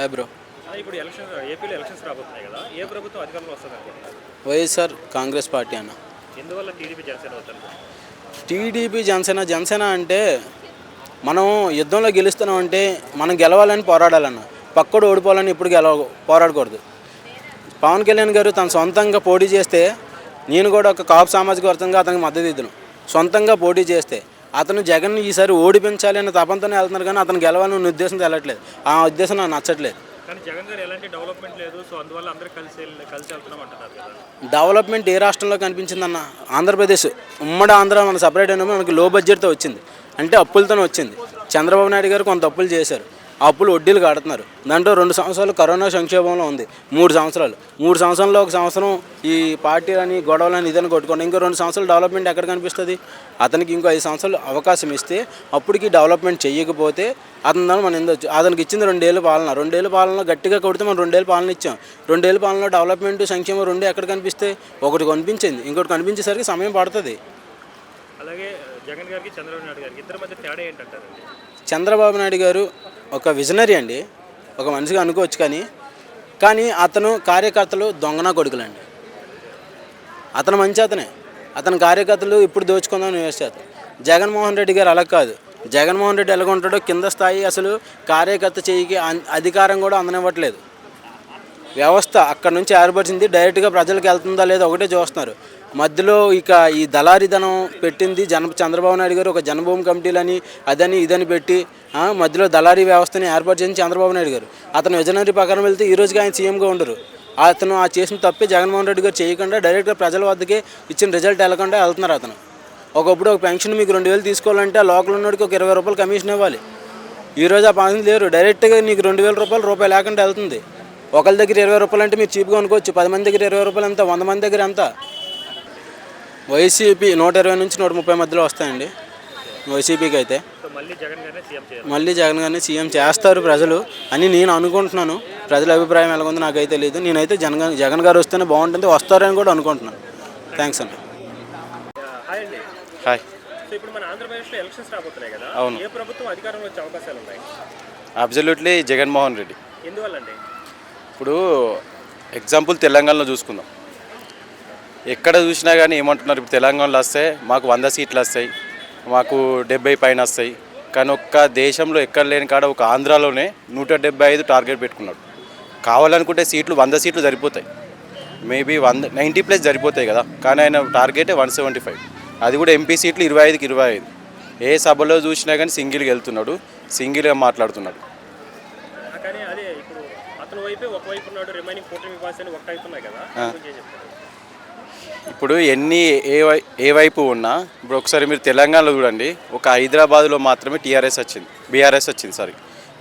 Hi bro. ఇప్పుడు election ఏపీలో elections రాబోతున్నాయి కదా ఏ ప్రభుత్వం అధికారంలో వస్తుంది అనుకుంటున్నారు? వైఎస్ఆర్ కాంగ్రెస్ పార్టీ అన్న. ఎందువల్ల టీడీపీ జనసేన వద్దండి టీడీపీ జనసేన జనసేన అంటే మనం యుద్ధంలో గెలుస్తున్నాం అంటే మనం గెలవాలని పోరాడాలన్న. పక్కడు ఓడిపోవాలని ఇప్పుడు గెలవ పోరాడకూడదు. పవన్ కళ్యాణ్ గారు తన సొంతంగా పోటీ చేస్తే నేను కూడా ఒక కాపు సామాజిక వర్గంగా అతనికి మద్దతు ఇద్దును. సొంతంగా పోటీ చేస్తే అతను జగన్ ఈసారి ఓడిపించాలి అనే తపంతోనే వెళ్తున్నారు కానీ అతను గెలవాలని ఉద్దేశంతో వెళ్ళట్లేదు. ఆ ఉద్దేశం నాకు నచ్చట్లేదు. కానీ జగన్ గారు ఎలాంటి డెవలప్మెంట్ లేదు సో అందువల్ల అందరూ కలిసి వెళ్ళి- కలిసి వెళ్తున్నాం అంటున్నారు కదా. డెవలప్మెంట్ ఏ రాష్ట్రంలో కనిపించిందన్న ఆంధ్రప్రదేశ్ ఉమ్మడి ఆంధ్ర మన సపరేట్ అయినా మనకి లో బడ్జెట్తో వచ్చింది. అంటే అప్పులతోనే వచ్చింది. చంద్రబాబు నాయుడు గారు కొంత అప్పులు చేశారు. అప్పులు వడ్డీలు కడుతున్నారు. దాంట్లో రెండు సంవత్సరాలు కరోనా సంక్షోభంలో ఉంది. మూడు సంవత్సరాలు. మూడు సంవత్సరంలో ఒక సంవత్సరం ఈ పార్టీలని గొడవలని ఇదని కొట్టుకోండి ఇంకో రెండు సంవత్సరాలు డెవలప్మెంట్ ఎక్కడ కనిపిస్తుంది? అతనికి ఇంకో ఐదు సంవత్సరాలు అవకాశం ఇస్తే అప్పటికి డెవలప్మెంట్ చేయకపోతే అతని దాన్ని మనం ఎందుకు అతనికి ఇచ్చింది రెండేళ్ళు పాలన. రెండేళ్ళు పాలన గట్టిగా కొడితే మనం రెండేళ్ళు పాలన ఇచ్చాం. రెండేళ్ళు పాలనలో డెవలప్మెంట్ సంక్షేమం రెండు ఎక్కడ కనిపిస్తే? ఒకటి కనిపించింది. ఇంకోటి కనిపించేసరికి సమయం పడుతుంది. అలాగే జగన్ గారికి చంద్రబాబు నాయుడు గారికి ఇద్దరి మధ్య తేడా ఏంటంటారండి? చంద్రబాబు నాయుడు గారు ఒక విజనరీ అండి. ఒక మనిషిగా అనుకోవచ్చు కానీ కానీ అతను కార్యకర్తలు దొంగన కొడుకులండి. అతను మంచి అతనే. అతని కార్యకర్తలు ఇప్పుడు దోచుకుందాం చేస్తారు. జగన్మోహన్ రెడ్డి గారు అలా కాదు. జగన్మోహన్ రెడ్డి ఎలాగ ఉంటాడో కింద స్థాయి అసలు కార్యకర్త చేయికి అధికారం కూడా అందనివ్వట్లేదు. వ్యవస్థ అక్కడ నుంచి ఏర్పరిచింది డైరెక్ట్గా ప్రజలకు వెళ్తుందా లేదా ఒకటే చూస్తున్నారు. మధ్యలో ఇక ఈ దళారీధనం పెట్టింది జన చంద్రబాబు నాయుడు గారు ఒక జనభూమి కమిటీలని అదని ఇదని పెట్టి మధ్యలో దళారీ వ్యవస్థని ఏర్పాటు ఏర్పరిచింది చంద్రబాబు నాయుడు గారు. అతను విజనరీ ప్రకారం వెళ్తే ఈ రోజుకి ఆయన సీఎంగా ఉండరు. అతను ఆ చేసిన తప్పే జగన్మోహన్ రెడ్డి గారు చేయకుండా డైరెక్ట్గా ప్రజల వద్దకే ఇచ్చిన రిజల్ట్ వెళ్ళకుండా వెళ్తున్నారు అతను. ఒకప్పుడు ఒక పెన్షన్ మీకు రెండు వేలు తీసుకోవాలంటే ఆ లోకల్ ఉన్నోడికి ఒక ఇరవై రూపాయలు కమిషన్ ఇవ్వాలి. ఈరోజు ఆ పని లేరు. డైరెక్ట్గా నీకు రెండు వేల రూపాయలు రూపాయి లేకుండా వెళ్తుంది. ఒకరి దగ్గర ఇరవై రూపాయలు అంటే మీరు చీప్గా అనుకోవచ్చు. పది మంది దగ్గర ఇరవై రూపాయలు ఎంత? వంద మంది దగ్గర ఎంత? వైసీపీ నూట ఇరవై నుంచి నూట ముప్పై మధ్యలో వస్తాయండి. వైసీపీకి అయితే. సో మళ్ళీ జగన్ గారినే సీఎం చేయాలి. మళ్ళీ జగన్ గారిని సీఎం చేస్తారు ప్రజలు అని నేను అనుకుంటున్నాను. ప్రజల అభిప్రాయం ఎలాగుందో నాకైతే తెలియదు నేనైతే జగన్ జగన్ గారు వస్తేనే బాగుంటుంది. వస్తారని కూడా అనుకుంటున్నాను. థ్యాంక్స్ అండి. హాయ్ అండి. హాయ్. సో ఇప్పుడు మన ఆంధ్రప్రదేశ్లో ఎలక్షన్స్ రాబోతున్నాయి కదా అవును. అబ్జల్యూట్లీ జగన్మోహన్ రెడ్డి. ఎందువల్ల అండి? ఇప్పుడు ఎగ్జాంపుల్ తెలంగాణలో చూసుకుందాం. ఎక్కడ చూసినా కానీ ఏమంటున్నారు ఇప్పుడు తెలంగాణలో వస్తే మాకు వంద సీట్లు వస్తాయి మాకు డెబ్బై పైన వస్తాయి. కానీ ఒక్క దేశంలో ఎక్కడ లేని కాడ ఒక ఆంధ్రాలోనే నూట డెబ్బై ఐదు టార్గెట్ పెట్టుకున్నాడు. కావాలనుకుంటే సీట్లు వంద సీట్లు సరిపోతాయి. మేబీ వంద నైంటీ ప్లస్ సరిపోతాయి కదా. కానీ ఆయన టార్గెట్ వన్ సెవెంటీ ఫైవ్. అది కూడా ఎంపీ సీట్లు ఇరవై ఐదుకి ఇరవై ఐదు. ఏ సభలో చూసినా కానీ సింగిల్గా వెళ్తున్నాడు సింగిల్గా మాట్లాడుతున్నాడు ఆ, కానీ అదే ఇప్పుడు అతని వైపే ఒకవైపు ఉన్నాడు రిమైనింగ్ కూటమి కదా. చెప్తారు? ఇప్పుడు ఎన్ని ఏ వై ఏ వైపు ఉన్నా ఇప్పుడు ఒకసారి మీరు తెలంగాణలో చూడండి ఒక హైదరాబాద్లో మాత్రమే టీఆర్ఎస్ వచ్చింది బీఆర్ఎస్ వచ్చింది సారీ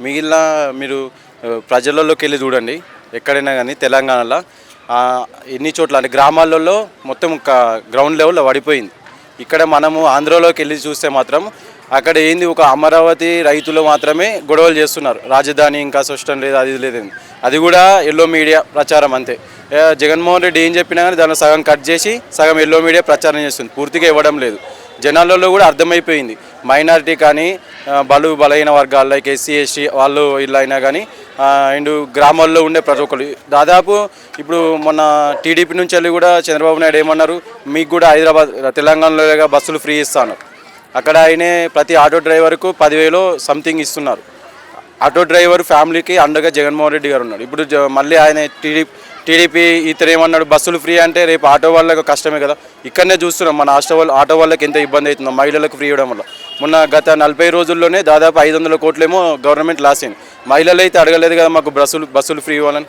మిగిలిన మీరు ప్రజలలోకి వెళ్ళి చూడండి ఎక్కడైనా కానీ తెలంగాణలో ఎన్ని చోట్ల అంటే గ్రామాలలో మొత్తం ఒక గ్రౌండ్ లెవెల్లో పడిపోయింది. ఇక్కడ మనము ఆంధ్రలోకి వెళ్ళి చూస్తే మాత్రం అక్కడ ఏంది ఒక అమరావతి రైతులు మాత్రమే గొడవలు చేస్తున్నారు. రాజధాని ఇంకా స్పష్టం లేదు అది లేదు. అది కూడా ఎల్లో మీడియా ప్రచారం అంతే. జగన్మోహన్ రెడ్డి ఏం చెప్పినా కానీ దానిలో సగం కట్ చేసి సగం ఎల్లో మీడియా ప్రచారం చేస్తుంది. పూర్తిగా ఇవ్వడం లేదు. జనాలలో కూడా అర్థమైపోయింది. మైనారిటీ కానీ బలు బలహీన వర్గాలు లైక్ ఎస్సీ ఎస్టీ వాళ్ళు ఇల్లు అయినా కానీ అండ్ గ్రామాల్లో ఉండే ప్రతి ఒక్కరు దాదాపు ఇప్పుడు మొన్న టీడీపీ నుంచి వెళ్ళి కూడా చంద్రబాబు నాయుడు ఏమన్నారు? మీకు కూడా హైదరాబాద్ తెలంగాణలో బస్సులు ఫ్రీ ఇస్తాను అక్కడ ఆయనే ప్రతి ఆటో డ్రైవర్కు పదివేలు సంథింగ్ ఇస్తున్నారు. ఆటో డ్రైవర్ ఫ్యామిలీకి అండగా జగన్మోహన్ రెడ్డి గారు ఉన్నారు. ఇప్పుడు మళ్ళీ ఆయన టీడీపీ టీడీపీ ఇతను ఏమన్నాడు బస్సులు ఫ్రీ అంటే రేపు ఆటో వాళ్ళకు కష్టమే కదా. ఇక్కడనే చూస్తున్నాం మన ఆటో వాళ్ళ ఆటో వాళ్ళకి ఎంత ఇబ్బంది అవుతుందో మహిళలకు ఫ్రీ ఇవ్వడం వల్ల. మొన్న గత నలభై రోజుల్లోనే దాదాపు ఐదు వందల కోట్లేమో గవర్నమెంట్ లాస్ అయింది. మహిళలు అయితే అడగలేదు కదా మాకు బస్సులు బస్సులు ఫ్రీ ఇవ్వాలని.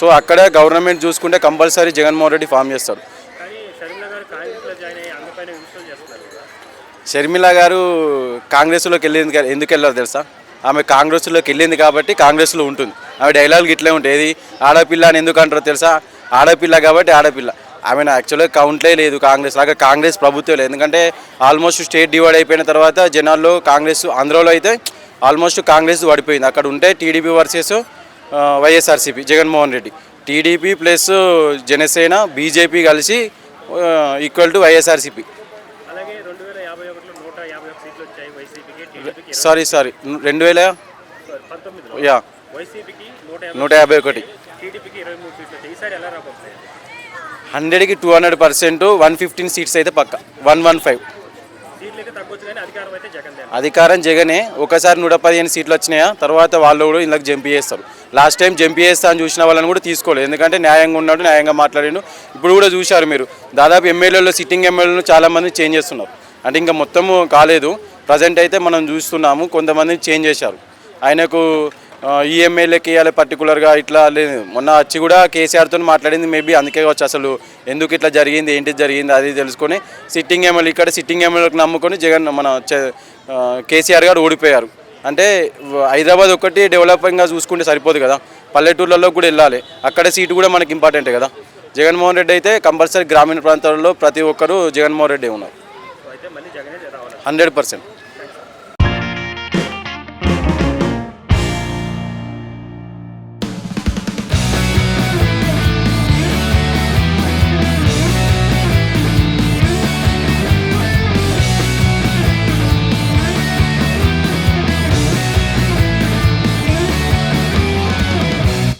సో అక్కడ గవర్నమెంట్ చూసుకుంటే కంపల్సరీ జగన్మోహన్ రెడ్డి ఫామ్ చేస్తాడు కానీ షర్మిల గారు కాంగ్రెస్లో జాయిన్ అయ్యి అందరిపైన విమర్శలు చేస్తున్నారు కదా షర్మిల గారు కాంగ్రెస్లోకి వెళ్ళింది ఎందుకు వెళ్ళారు తెలుసా? ఆమె కాంగ్రెస్లోకి వెళ్ళింది కాబట్టి కాంగ్రెస్లో ఉంటుంది. ఆమె డైలాగ్ ఇట్లే ఉంటుంది ఆడపిల్ల అని ఎందుకు అంటారో తెలుసా? ఆడపిల్ల కాబట్టి ఆడపిల్ల. ఆమె యాక్చువల్గా కౌంట్లే లేదు కాంగ్రెస్ లాగా. కాంగ్రెస్ ప్రభుత్వం లేదు. ఎందుకంటే ఆల్మోస్ట్ స్టేట్ డివైడ్ అయిపోయిన తర్వాత జనాల్లో కాంగ్రెస్ ఆంధ్రలో అయితే ఆల్మోస్ట్ కాంగ్రెస్ పడిపోయింది అక్కడ ఉంటే TDP versus YSRCP Jaganmohan Reddy. TDP plus Janasena BJP కలిసి ఈక్వల్ టు వైఎస్ఆర్సీపీ. రెండు వేల యాభై ఒకటిలో నూట యాభై ఒక సీట్లు వచ్చాయి వైసీపీకి టీడీపీకి సారీ సారీ రెండు వేల పంతొమ్మిదిలో యా. వైసీపీకి నూట యాభై నూట యాభై ఒకటి. టీడీపీకి ఇరవై మూడు సీట్లు వచ్చాయి. ఈసారి ఎలా రాబోతున్నాయి హండ్రెడ్కి two hundred percent one fifteen seats అయితే పక్క. One one five. అధికారం జగనే ఒకసారి నూట పదిహేను సీట్లు వచ్చినాయా? తర్వాత వాళ్ళు కూడా ఇందులోకి జంప్ చేస్తారు. లాస్ట్ టైం జంప్ చేస్తా అని చూసిన వాళ్ళని కూడా తీసుకోలేదు. ఎందుకంటే న్యాయంగా ఉన్నాడు న్యాయంగా మాట్లాడిండు. ఇప్పుడు కూడా చూశారు మీరు. దాదాపు ఎమ్మెల్యేలు సిట్టింగ్ ఎమ్మెల్యేలు చాలామంది చేంజ్ చేస్తున్నారు. అంటే ఇంకా మొత్తము కాలేదు. ప్రజెంట్ అయితే మనం చూస్తున్నాము. కొంతమంది చేంజ్ చేశారు. ఆయనకు ఆ, ఈ ఎమ్మెల్యేకి ఇవ్వాలి పర్టికులర్గా ఇట్లా లేదు మొన్న వచ్చి కూడా కేసీఆర్తో మాట్లాడింది. మేబీ అందుకే కావచ్చు అసలు. ఎందుకు ఇట్లా జరిగింది? ఏంటి జరిగింది? అది తెలుసుకొని సిట్టింగ్ ఎమ్మెల్యే ఇక్కడ సిట్టింగ్ ఎమ్మెల్యేకి నమ్ముకొని జగన్ మన చ- కేసీఆర్ గారు ఓడిపోయారు. అంటే హైదరాబాద్ ఒకటి డెవలపింగ్గా చూసుకుంటే సరిపోదు కదా. పల్లెటూర్లలో కూడా వెళ్ళాలి. అక్కడ సీటు కూడా మనకి ఇంపార్టెంట్ కదా. జగన్మోహన్ రెడ్డి అయితే కంపల్సరీ గ్రామీణ ప్రాంతాలలో ప్రతి ఒక్కరూ జగన్మోహన్ రెడ్డి ఉన్నారు. Hundred percent.